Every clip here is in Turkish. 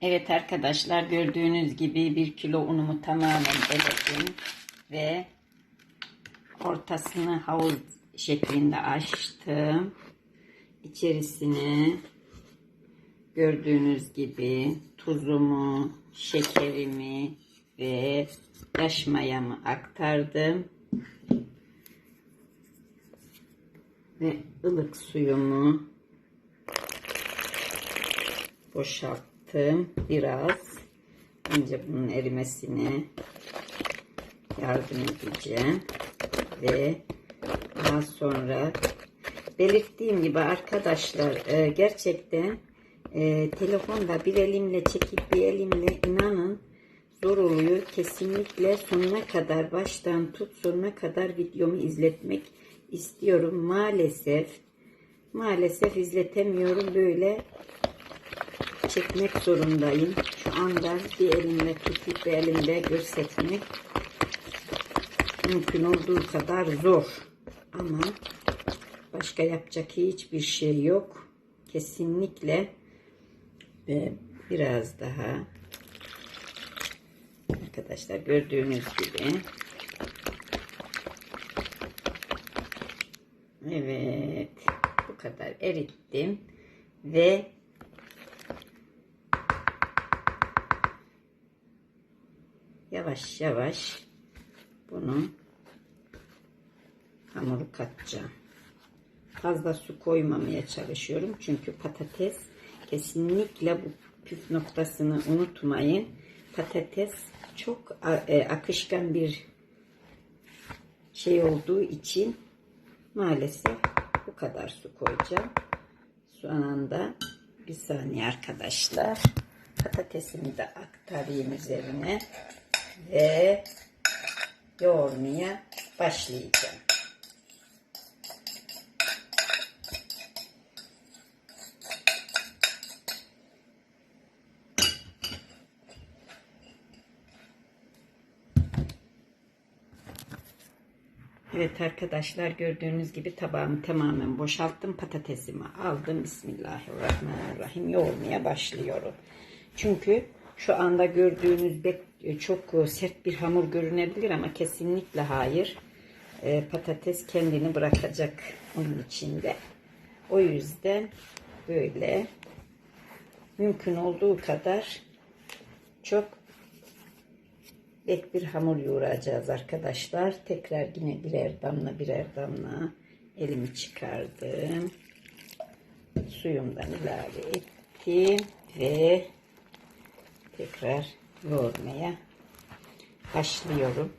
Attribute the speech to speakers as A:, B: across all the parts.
A: Evet arkadaşlar gördüğünüz gibi bir kilo unumu tamamen eledim ve ortasını havuz şeklinde açtım. İçerisine gördüğünüz gibi tuzumu, şekerimi ve yaş mayamı aktardım. Ve ılık suyumu boşalttım biraz. Önce bunun erimesine yardım edeceğim. Ve daha sonra belirttiğim gibi arkadaşlar e, gerçekten e, telefonda bir elimle çekip bir elimle inanın zor oluyor. Kesinlikle sonuna kadar baştan tut sonuna kadar videomu izletmek istiyorum. Maalesef maalesef izletemiyorum. Böyle çekmek zorundayım. Şu anda bir elimle tutup bir elimle göstermek mümkün olduğu kadar zor. Ama başka yapacak hiçbir şey yok. Kesinlikle ve biraz daha arkadaşlar gördüğünüz gibi Evet bu kadar erittim ve yavaş yavaş bunu hamuru katacağım. Fazla su koymamaya çalışıyorum. Çünkü patates kesinlikle bu püf noktasını unutmayın. Patates çok e, akışkan bir şey olduğu için maalesef bu kadar su koyacağım. Şu anda bir saniye arkadaşlar. Patatesimi de aktarayım üzerine ve yoğurmaya başlayacağım. Evet arkadaşlar gördüğünüz gibi tabağımı tamamen boşalttım. Patatesimi aldım. Bismillahirrahmanirrahim. Yoğurmaya başlıyorum. Çünkü şu anda gördüğünüz çok sert bir hamur görünebilir ama kesinlikle hayır. E, patates kendini bırakacak onun içinde. O yüzden böyle mümkün olduğu kadar çok ek bir hamur yoğuracağız arkadaşlar. Tekrar yine birer damla birer damla elimi çıkardım. Suyumdan ilave ettim ve tekrar yoğurmaya başlıyorum.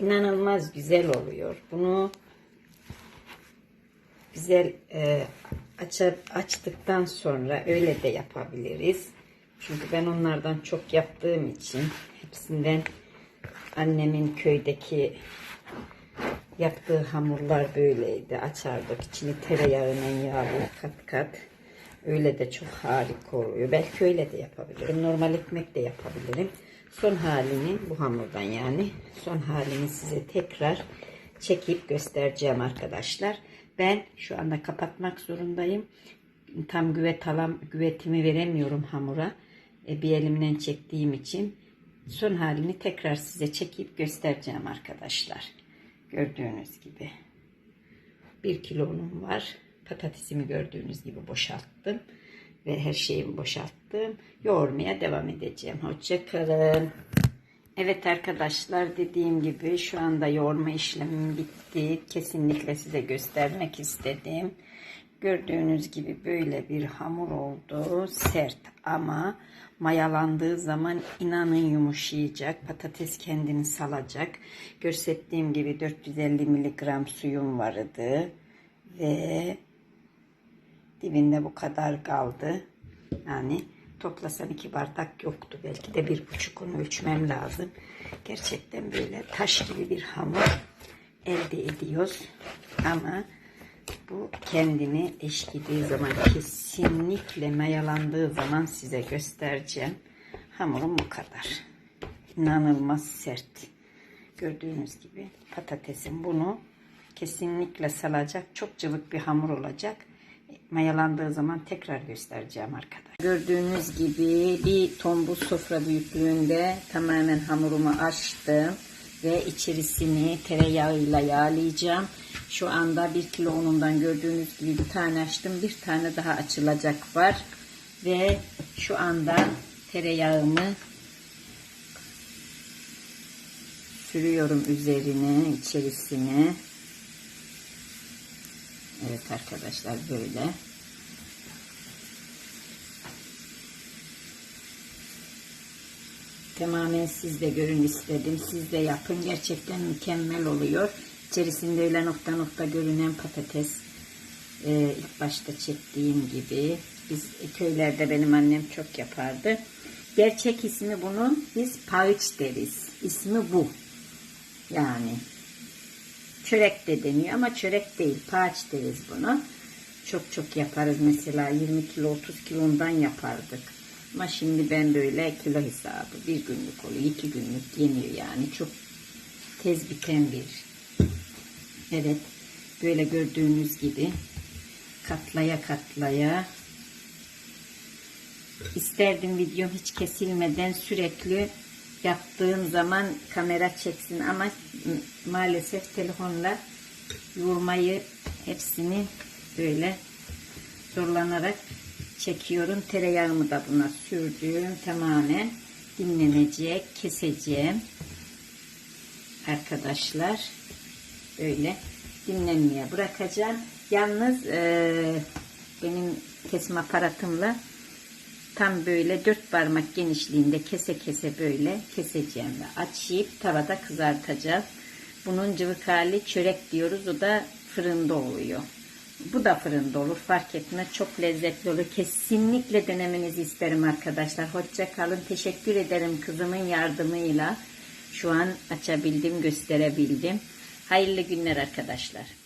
A: İnanılmaz güzel oluyor. Bunu güzel e, açıp açtıktan sonra öyle de yapabiliriz. Çünkü ben onlardan çok yaptığım için hepsinden annemin köydeki yaptığı hamurlar böyleydi. Açardık içini tereyağıyla yağlı kat kat. Öyle de çok harika oluyor. Belki öyle de yapabilirim. Normal ekmek de yapabilirim. Son halini bu hamurdan yani son halini size tekrar çekip göstereceğim arkadaşlar. Ben şu anda kapatmak zorundayım. Tam güvet alam, güvetimi veremiyorum hamura. E, bir elimden çektiğim için son halini tekrar size çekip göstereceğim arkadaşlar. Gördüğünüz gibi. Bir kilo unum var. Patatesimi gördüğünüz gibi boşalttım. Ve her şeyimi boşalttım. Yoğurmaya devam edeceğim. Hoşçakalın. Evet arkadaşlar dediğim gibi şu anda yoğurma işlemim bitti. Kesinlikle size göstermek istedim. Gördüğünüz gibi böyle bir hamur oldu. Sert ama mayalandığı zaman inanın yumuşayacak. Patates kendini salacak. Gösterdiğim gibi 450 miligram suyum vardı. Ve dibinde bu kadar kaldı. Yani toplasan iki bardak yoktu. Belki de bir buçuk onu ölçmem lazım. Gerçekten böyle taş gibi bir hamur elde ediyoruz. Ama bu kendini eşkilediği zaman kesinlikle mayalandığı zaman size göstereceğim. Hamurum bu kadar. İnanılmaz sert. Gördüğünüz gibi patatesin bunu kesinlikle salacak. Çok cıvık bir hamur olacak. Mayalandığı zaman tekrar göstereceğim arkadaşlar. Gördüğünüz gibi bir tombul sofra büyüklüğünde tamamen hamurumu açtım. Ve içerisini tereyağıyla yağlayacağım. Şu anda bir kilo unundan gördüğünüz gibi bir tane açtım. Bir tane daha açılacak var. Ve şu anda tereyağımı sürüyorum üzerine içerisine. Evet arkadaşlar böyle. Tamamen siz de görün istedim. Siz de yapın. Gerçekten mükemmel oluyor. İçerisinde öyle nokta nokta görünen patates. Ee, ilk başta çektiğim gibi. Biz köylerde benim annem çok yapardı. Gerçek ismi bunun biz paviç deriz. İsmi bu. Yani çörek de deniyor ama çörek değil. Paç deriz bunu. Çok çok yaparız mesela 20 kilo 30 kilondan yapardık. Ama şimdi ben böyle kilo hesabı bir günlük oluyor. iki günlük yeniyor yani. Çok tez biten bir. Evet. Böyle gördüğünüz gibi katlaya katlaya isterdim videom hiç kesilmeden sürekli yaptığım zaman kamera çeksin ama maalesef telefonla yoğurmayı hepsini böyle zorlanarak çekiyorum. Tereyağımı da buna sürdüm. Tamamen dinlenecek. Keseceğim. Arkadaşlar böyle dinlenmeye bırakacağım. Yalnız eee, benim kesme aparatımla tam böyle dört parmak genişliğinde kese kese böyle keseceğim ve açayıp tavada kızartacağız. Bunun cıvık hali çörek diyoruz. O da fırında oluyor. Bu da fırında olur. Fark etmez. Çok lezzetli olur. Kesinlikle denemenizi isterim arkadaşlar. Hoşça kalın. Teşekkür ederim kızımın yardımıyla. Şu an açabildim, gösterebildim. Hayırlı günler arkadaşlar.